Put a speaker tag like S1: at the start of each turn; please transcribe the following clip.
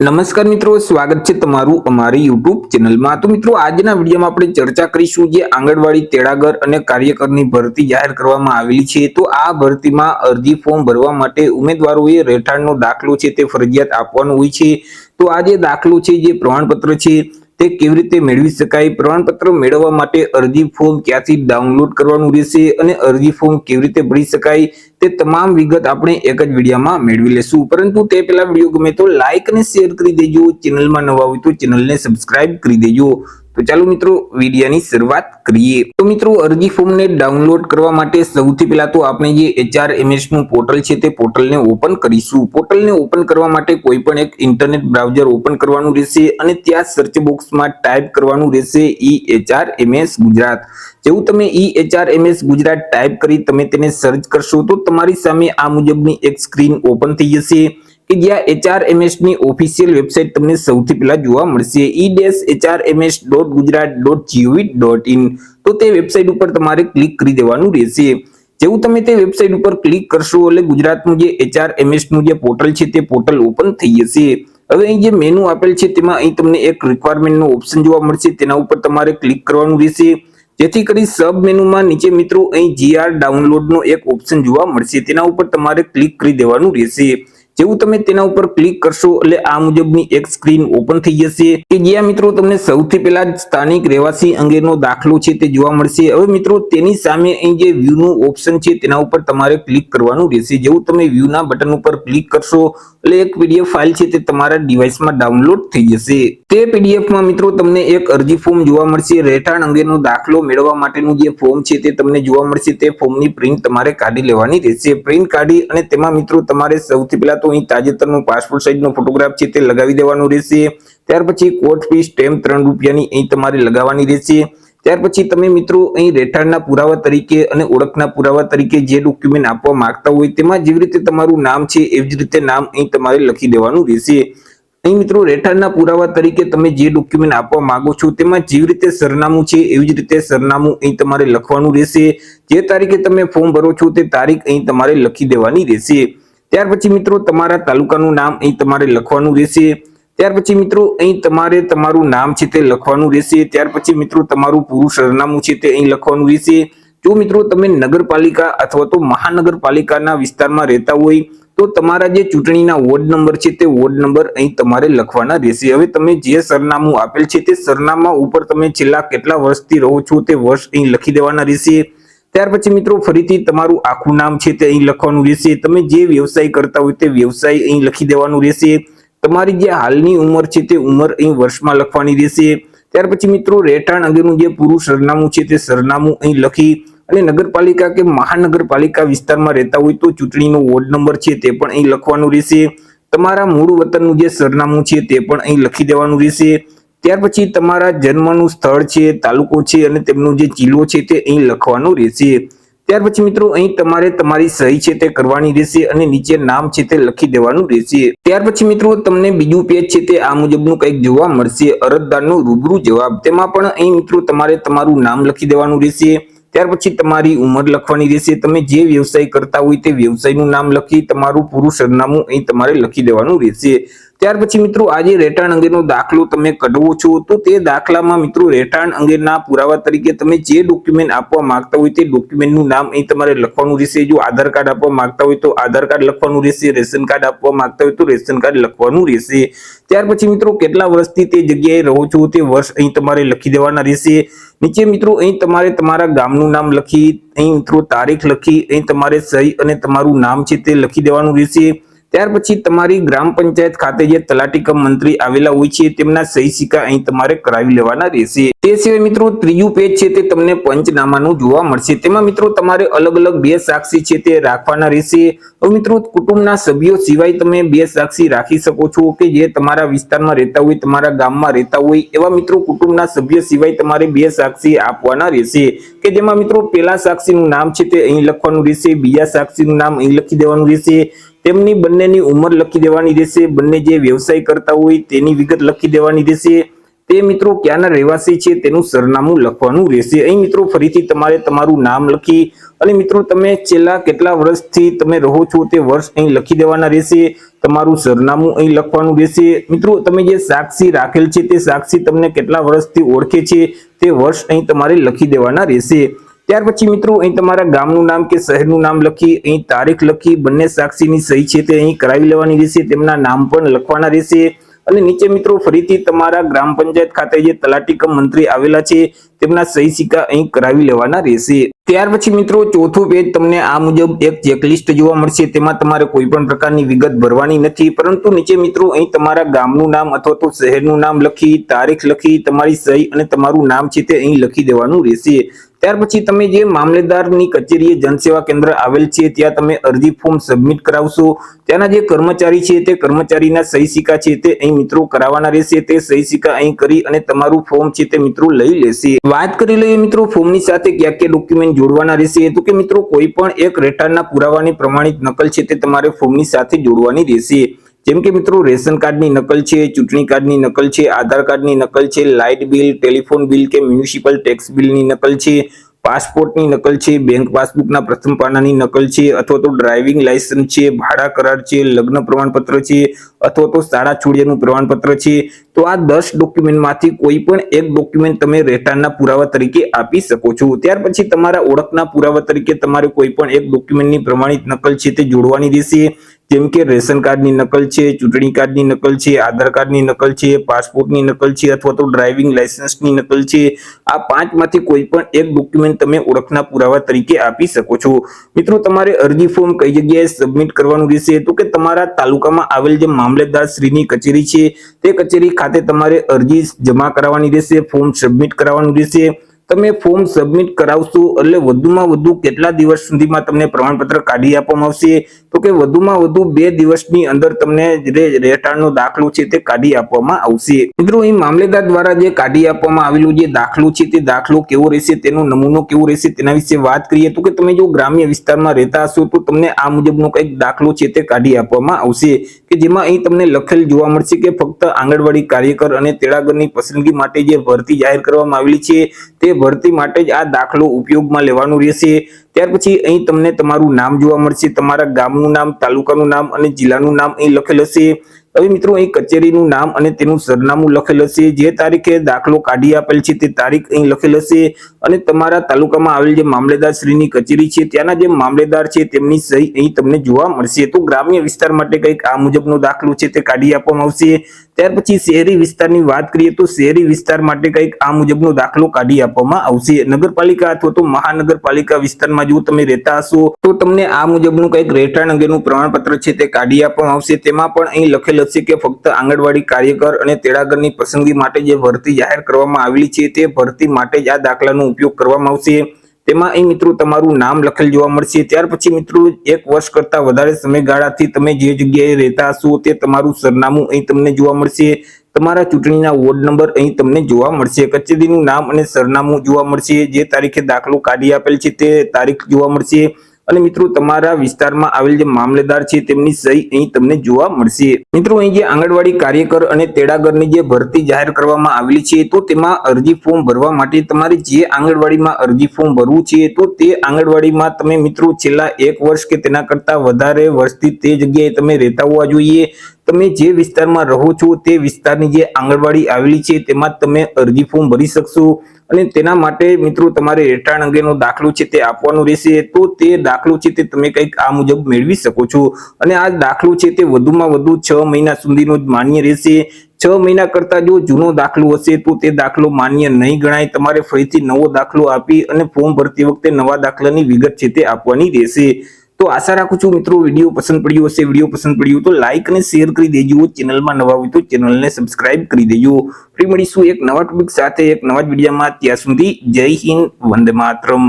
S1: નમસ્કાર મિત્રો, સ્વાગત છે તમારું અમારી યુટ્યુબ ચેનલમાં. તો મિત્રો, આજના વિડીયોમાં આપણે ચર્ચા કરીશું જે આંગણવાડી, તેડાગર અને કાર્યકરની ભરતી જાહેર કરવામાં આવેલી છે. તો આ ભરતીમાં અરજી ફોર્મ ભરવા માટે ઉમેદવારોએ રહેઠાણનો દાખલો છે તે ફરજિયાત આપવાનો હોય છે. તો આ જે દાખલો છે, જે પ્રમાણપત્ર છે તે કેવી રીતે મેળવી શકાય? પ્રમાણપત્ર મેળવવા માટે અરજી ફોર્મ ક્યાંથી ડાઉનલોડ કરવાનું રહેશે અને અરજી ફોર્મ કેવી રીતે ભરી શકાય? તે તમામ વિગત આપણે એક જ વિડીયોમાં મેળવી લેશું. પરંતુ તે પહેલા વીડિયો ગમે તો લાઇક અને શેર કરી દેજો. ચેનલમાં નવા હોય તો ચેનલને સબસ્ક્રાઇબ કરી દેજો. તો ચાલો મિત્રો વિડીયોની શરૂઆત કરીએ. તો મિત્રો અરજી ફોર્મને ડાઉનલોડ કરવા માટે સૌથી પહેલા તો આપણે જે એચઆરનું પોર્ટલ છે તે પોર્ટલને ઓપન કરીશું. પોર્ટલને ઓપન કરવા માટે કોઈ પણ એક ઇન્ટરનેટ બ્રાઉઝર ઓપન કરવાનું રહેશે અને ત્યાં સર્ચ બોક્સમાં ટાઈપ કરવાનું રહેશે ઈ એચઆરએમએસ ગુજરાત. જેવું તમે ઈ એચઆરએમએસ ગુજરાત ટાઈપ કરી તમે તેને સર્ચ કરશો તો તમારી સામે આ મુજબની એક સ્ક્રીન ઓપન થઈ જશે. કે જ્યાં એચઆરએમએસની ઓફિશિયલ વેબસાઇટ તમને સૌથી પહેલા જોવા મળશે. E dash HRMS dot Gujarat dot GOV dot in તો તે વેબસાઇટ ઉપર તમારે ક્લિક કરી દેવાનું રહેશે. જેવું તમે તે વેબસાઇટ ઉપર ક્લિક કરશો, એટલે ગુજરાતનું જે એચઆરએમએસનું જે પોર્ટલ છે, તે પોર્ટલ ઓપન થઈ જશે. હવે અહીં જે મેનુ આપેલ છે, તેમાં અહીં તમને એક રિક્વાયરમેન્ટનો ઓપ્શન જોવા મળશે. તેના ઉપર તમારે ક્લિક કરવાનું રહેશે. જેથી કરી સબ મેનુમાં નીચે મિત્રો અહીં જીઆર ડાઉનલોડનો એક ઓપ્શન જોવા મળશે. તેના ઉપર તમારે ક્લિક કરી દેવાનું રહેશે. જેવું તમે તેના ઉપર ક્લિક કરશો એટલે આ મુજબની એક સ્ક્રીન ઓપન થઈ જશે. કે જ્યાં મિત્રો તમને સૌથી પહેલા સ્થાનિક રહેવાસી અંગેનો દાખલો છે તે જોવા મળશે. હવે મિત્રો તેની સામે અહીં જે વ્યૂ નું ઓપ્શન છે તેના ઉપર તમારે ક્લિક કરવાનું રહેશે. જેવું તમે વ્યૂના બટન ઉપર ક્લિક કરશો એટલે એક પીડીએફ ફાઇલ છે તે તમારા ડિવાઇસમાં ડાઉનલોડ થઈ જશે. તે પીડીએફમાં મિત્રો તમને એક અરજી ફોર્મ જોવા મળશે. રહેઠાણ અંગેનો દાખલો મેળવવા માટેનું જે ફોર્મ છે તે તમને જોવા મળશે. તે ફોર્મની પ્રિન્ટ તમારે કાઢી લેવાની રહેશે. પ્રિન્ટ કાઢી અને તેમાં મિત્રો તમારે સૌથી પહેલા તો અહીં તાજેતરનો પાસપોર્ટ સાઇઝનો ફોટોગ્રાફ છે તે લગાવી દેવાનો રહેશે. ત્યાર પછી કોર્ટ ફી સ્ટેમ્પ ત્રણ રૂપિયાની અહીં તમારે લગાવવાની રહેશે. ત્યાર પછી તમે મિત્રો અહીં રહેઠાણના પુરાવા તરીકે અને ઓળખના પુરાવા તરીકે જે ડોક્યુમેન્ટ આપવા માંગતા હોય તેમાં જેવી રીતે તમારું નામ છે એવી જ રીતે નામ અહીં તમારે લખી દેવાનું રહેશે. અહીં મિત્રો રહેઠાણના પુરાવા તરીકે તમે જે ડોક્યુમેન્ટ આપવા માંગો છો તેમાં જેવી રીતે સરનામું છે એવી જ રીતે સરનામું અહીં તમારે લખવાનું રહેશે. જે તારીખે તમે ફોર્મ ભરો છો તે તારીખ અહીં તમારે લખી દેવાની રહેશે. ત્યાર પછી મિત્રો તમારા તાલુકાનું નામ અહીં તમારે લખવાનું રહેશે. ત્યાર પછી મિત્રો અહીં તમારે તમારું નામ છે તે લખવાનું રહેશે. ત્યાર પછી મિત્રો તમારું પૂરું સરનામું છે તે અહીં લખવાનું રહેશે. જો મિત્રો તમે નગરપાલિકા અથવા તો મહાનગરપાલિકાના વિસ્તારમાં રહેતા હોય, તો તમારા જે ચૂંટણીના વોર્ડ નંબર છે તે વોર્ડ નંબર અહીં તમારે લખવાના રહેશે. હવે તમે જે સરનામું આપેલ છે તે સરનામા ઉપર તમે છેલ્લા કેટલા વર્ષથી રહો છો તે વર્ષ અહીં લખી દેવાના રહેશે. ત્યાર પછી મિત્રો ફરીથી તમારું આખું નામ છે તે અહીં લખવાનું રહેશે. તમે જે વ્યવસાય કરતા હોય તે વ્યવસાય અહીં લખી દેવાનું રહેશે. તમારી જે હાલની ઉંમર છે તે ઉંમર અહીં વર્ષમાં લખવાની રહેશે. ત્યાર પછી મિત્રો રહેઠાણ અંગેનું જે પૂરું સરનામું છે તે સરનામું અહીં લખી અને નગરપાલિકા કે મહાનગરપાલિકા વિસ્તારમાં રહેતા હોય તો ચૂંટણીનો વોર્ડ નંબર છે તે પણ અહીં લખવાનું રહેશે. તમારા મૂળ વતનનું જે સરનામું છે તે પણ અહીં લખી દેવાનું રહેશે. ત્યાર પછી તમારા જન્મનું સ્થળ છે, તાલુકો છે અને તેમનો જે જિલ્લો છે તે અહીં લખવાનો રહેશે. ત્યાર પછી મિત્રો અહીં તમારે તમારી સહી છે તે કરવાની રહેશે અને નીચે નામ છે તે લખી દેવાનું રહેશે. ત્યાર પછી મિત્રો તમને બીજું પેજ છે તે આ મુજબનું કંઈક જોવા મળશે, અરજદારનો રૂબરૂ જવાબ. તેમાં પણ અહીં મિત્રો તમારે તમારું નામ લખી દેવાનું રહેશે. ત્યાર પછી તમારી ઉંમર લખવાની રહેશે. તમે જે વ્યવસાય કરતા હોય તે વ્યવસાયનું નામ લખી તમારું પૂરું સરનામું અહીં તમારે લખી દેવાનું રહેશે. ત્યાર પછી મિત્રો આજે રહેઠાણ અંગેનો દાખલો તમે કઢવો છો. તો તે દાખલામાં મિત્રો રહેઠાણ અંગેના પુરાવા તરીકે તમે જે ડોક્યુમેન્ટ આપવા માંગતા હોય તે ડોક્યુમેન્ટનું નામ અહીં તમારે લખવાનું રહેશે. જો આધાર કાર્ડ આપવા માંગતા હોય તો આધાર કાર્ડ લખવાનું રહેશે. રેશન કાર્ડ આપવા માંગતા હોય તો રેશન કાર્ડ લખવાનું રહેશે. ત્યાર પછી મિત્રો કેટલા વર્ષથી તે જગ્યાએ રહો છો તે વર્ષ અહીં તમારે લખી દેવાના રહેશે. નીચે મિત્રો અહીં તમારે તમારા ગામનું નામ લખી, અહીં મિત્રો તારીખ લખી, અહીં તમારે સહી અને તમારું નામ છે તે લખી દેવાનું રહેશે. ત્યાર પછી તમારી ગ્રામ પંચાયત ખાતે જે તલાટી મંત્રી આવેલા હોય છે, તેમના સહી સિક્કા અહીં તમારે કરાવી લેવાના રહેશે. તે સિવાય મિત્રો ત્રીજું પેજ છે તે તમને પંચનામાનું જોવા મળશે. તેમાં મિત્રો તમારે અલગ અલગ બે સાક્ષી છે તે રાખવાના રહેશે. મિત્રો કુટુંબના સભ્યો સિવાય તમે બે સાક્ષી રાખી શકો છો કે જે તમારા વિસ્તારમાં રહેતા હોય, તમારા ગામમાં રહેતા હોય, એવા મિત્રો કુટુંબના સભ્ય સિવાય તમારે બે સાક્ષી આપવાના રહેશે. કે જેમાં મિત્રો પેલા સાક્ષીનું નામ છે તે અહીં લખવાનું રહેશે, બીજા સાક્ષીનું નામ અહીં લખી દેવાનું રહેશે. તેમની બંનેની ઉંમર લખી દેવાની રહેશે. બંને જે વ્યવસાય કરતા હોય તેની વિગત લખી દેવાની રહેશે. તે મિત્રો ક્યાંના રહેવાસી છે તેનું સરનામું લખવાનું રહેશે. અહીં મિત્રો ફરીથી તમારે તમારું નામ લખી અને મિત્રો તમે છેલ્લા કેટલા વર્ષથી તમે રહો છો તે વર્ષ અહીં લખી દેવાના રહેશે. તમારું સરનામું અહીં લખવાનું રહેશે. મિત્રો તમે જે સાક્ષી રાખેલ છે તે સાક્ષી તમને કેટલા વર્ષથી ઓળખે છે તે વર્ષ અહીં તમારે લખી દેવાના રહેશે. ત્યાર પછી મિત્રો, અહીં તમારા ગામનું નામ કે શહેરનું નામ લખી, અહીં તારીખ લખી, બંને સાક્ષીની સહી છે તે અહીં કરાવી લેવાની રહેશે, તેમના નામ પણ લખવાના રહેશે. અને નીચે મિત્રો, ફરીથી તમારા ગ્રામ પંચાયત ખાતે જે તલાટી કમ મંત્રી આવેલા છે, તેમના સહી સિક્કા અહીં કરાવી લેવાના રહેશે. ત્યાર પછી મિત્રો, ચોથું પેજ તમને આ મુજબ એક ચેકલિસ્ટ જોવા મળશે, તેમાં તમારે કોઈ પણ પ્રકારની વિગત ભરવાની નથી. પરંતુ નીચે મિત્રો, અહીં તમારા ગામનું નામ અથવા તો શહેરનું નામ લખી, તારીખ લખી, તમારી સહી અને તમારું નામ છે તે અહીં લખી દેવાનું રહેશે. ત્યાર પછી તમે જે મામલેદારની કચેરીએ જનસેવા કેન્દ્ર આવેલ છે, ત્યાં તમે અરજી ફોર્મ સબમિટ કરાવશો. ત્યાંના જે કર્મચારી છે, તે કર્મચારીના સહી સિક્કા છે, તે અહીં મિત્રો કરાવવાના રહેશે. તે સહી સિક્કા અહીં કરી અને તમારું ફોર્મ છે, તે મિત્રો લઈ લેશે. વાત કરી લઈએ મિત્રો ફોર્મની સાથે ક્યાં ક્યાં ડોક્યુમેન્ટ જોડવાના રહેશે. તો કે મિત્રો કોઈ પણ એક રેટાણના પુરાવાની પ્રમાણિત નકલ છે, તે તમારે ફોર્મની સાથે જોડવાની રહેશે. જેમ કે મિત્રો, રેશન કાર્ડની નકલ છે, ચૂંટણી કાર્ડની નકલ છે, આધાર કાર્ડની નકલ છે, લાઇટ બિલ, ટેલિફોન બિલ કે મ્યુનિસિપલ ટેક્સ બિલની નકલ છે, પાસપોર્ટની નકલ છે, બેંક પાસબુકના પ્રથમ પાનાની નકલ છે, અથવા તો ડ્રાઇવિંગ લાયસન્સ છે, ભાડા કરાર છે, લગ્ન પ્રમાણપત્ર છે, અથવા તો શાળા છોડિયાનું પ્રમાણપત્ર છે. તો આ દસ ડોક્યુમેન્ટમાંથી કોઈ પણ એક ડોક્યુમેન્ટ તમે રહેઠાણના પુરાવા તરીકે આપી શકો છો. ત્યાર પછી તમારા ઓળખના પુરાવા તરીકે તમારે કોઈ પણ એક ડોક્યુમેન્ટની પ્રમાણિત નકલ છે તે જોડવાની રહેશે. જેમ કે રેશન કાર્ડની નકલ છે, ચૂંટણી કાર્ડની નકલ છે, આધાર કાર્ડની નકલ છે, પાસપોર્ટની નકલ છે અથવા તો ડ્રાઇવિંગ લાયસન્સની નકલ છે, આ પાંચમાંથી કોઈ પણ એક ડોક્યુમેન્ટ તમે ઓળખના પુરાવા તરીકે આપી શકો છો. મિત્રો, તમારે અરજી ફોર્મ કઈ જગ્યાએ સબમિટ કરવાનું રહેશે? તો કે તમારા તાલુકામાં આવેલ જે મામલેદાર શ્રીની કચેરી છે, તે કચેરી ખાતે તમારે અરજી જમા કરાવવાની રહેશે ફોર્મ સબમિટ કરાવવાનું રહેશે. તમે ફોર્મ સબમિટ કરાવશો એટલે વધુમાં વધુ કેટલા દિવસ સુધીમાં તમને પ્રમાણપત્ર કાઢી આપવામાં આવશે? તો કે વધુમાં વધુ બે દિવસની અંદર તમને જે રહેઠાણનો દાખલો છે તે કાઢી આપવામાં આવશે. મિત્રો અહીં મામલેદાર દ્વારા જે કાઢી આપવામાં આવેલું જે દાખલો છે તે દાખલો કેવો રહેશે, તેનો નમૂનો કેવો રહેશે, તેના વિશે વાત કરીએ, તો કે તમે જો ગ્રામ્ય વિસ્તારમાં રહેતા હશો તો તમને આ મુજબનો કંઈક દાખલો છે તે કાઢી આપવામાં આવશે. કે જેમાં અહીં તમને લખેલ જોવા મળશે કે ફક્ત આંગણવાડી કાર્યકર અને તેડાગરની પસંદગી માટે જે ભરતી જાહેર કરવામાં આવેલી છે, તે ભરતી માટે જ આ દાખલો ઉપયોગમાં લેવાનો રહેશે. ત્યાર પછી અહીં તમને તમારું નામ જોવા મળશે. તમારા ગામનું નામ, તાલુકાનું નામ અને જિલ્લાનું નામ અહીં લખેલ હશે. હવે મિત્રો, અહીં કચેરીનું નામ અને તેનું સરનામું લખેલ હશે. જે તારીખે દાખલો કાઢી આપેલ છે, તે તારીખ અહીં લખેલ હશે. અને તમારા તાલુકામાં આવેલ જે મામલેદાર શ્રીની કચેરી છે, ત્યાંના જે મામલેદાર છે, તેમની સહી અહીં તમને જોવા મળશે. તો ગ્રામ્ય વિસ્તાર માટે કંઈક આ મુજબનો દાખલો છે, તે કાઢી આપવામાં આવશે. ત્યાર પછી શહેરી વિસ્તારની વાત કરીએ તો શહેરી વિસ્તાર માટે કંઈક આ મુજબનો દાખલો કાઢી આપવામાં આવશે. નગરપાલિકા અથવા તો મહાનગરપાલિકા વિસ્તારમાં જો તમે રહેતા હશો, તો તમને આ મુજબનું કંઈક રહેઠાણ અંગેનું પ્રમાણપત્ર છે, તે કાઢી આપવામાં આવશે. તેમાં પણ અહીં લખેલ હશે કે ફક્ત આંગણવાડી કાર્યકર અને તેડાગરની પસંદગી માટે જે ભરતી જાહેર કરવામાં આવેલી છે, તે ભરતી માટે જ આ દાખલાનો ઉપયોગ કરવામાં આવશે. તેમાં અહીં મિત્રો તમારું નામ લખેલ જોવા મળશે. ત્યાર પછી મિત્રો એક વર્ષ કરતા વધારે સમયગાળાથી તમે જે જગ્યાએ રહેતા હશો તે તમારું સરનામું અહીં તમને જોવા મળશે. તમારા ચૂંટણીના વોર્ડ નંબર અહીં તમને જોવા મળશે. કચેરીનું નામ અને સરનામું જોવા મળશે. જે તારીખે દાખલો કાઢી આપેલ છે તે તારીખ જોવા મળશે. અને મિત્રો, તમારા વિસ્તારમાં આવેલ જે મામલેદાર છે, તેમની સહી અહીં તમને જોવા મળશે. મિત્રો, અહીં જે આંગણવાડી કાર્યકર અને તેડાગરની જે ભરતી જાહેર કરવામાં આવેલી છે, તો તેમાં અરજી ફોર્મ ભરવા માટે તમારે જે આંગણવાડીમાં અરજી ફોર્મ ભરવું છે, તો તે આંગણવાડીમાં તમે મિત્રો છેલ્લા એક વર્ષ કે તેના કરતા વધારે વર્ષથી તે જગ્યાએ તમે રહેતા હોવા જોઈએ. તમે જે વિસ્તારમાં રહો છો, તે વિસ્તારની જે આંગણવાડી આવેલી છે, તેમાં તમે અરજી ફોર્મ ભરી શકશો. અને તેના માટે મિત્રો તમારે રિટર્ન અંગેનો દાખલો છે તે આપવાનો રહેશે. તો તે દાખલો છે તે તમે કંઈક આ મુજબ મેળવી શકો છો. અને આ દાખલો છે તે વધુમાં વધુ છ મહિના સુધીનો જ માન્ય રહેશે. છ મહિના કરતા જો જૂનો દાખલો હશે તો તે દાખલો માન્ય નહીં ગણાય. તમારે ફરીથી નવો દાખલો આપી અને ફોર્મ ભરતી વખતે નવા દાખલાની વિગત છે તે આપવાની રહેશે. તો આશા રાખું છું મિત્રો, વીડિયો પસંદ પડ્યો હશે, વીડિયો પસંદ પડ્યું તો લાઈક અને શેર કરી દેજો. ચેનલમાં નવા હોય તો ચેનલને સબસ્ક્રાઇબ કરી દેજો. ફ્રી મળીશું એક નવા ટોપિક સાથે, એક નવા જ વિડીયોમાં. ત્યાં સુધી જય હિન્દ, વંદે માતરમ.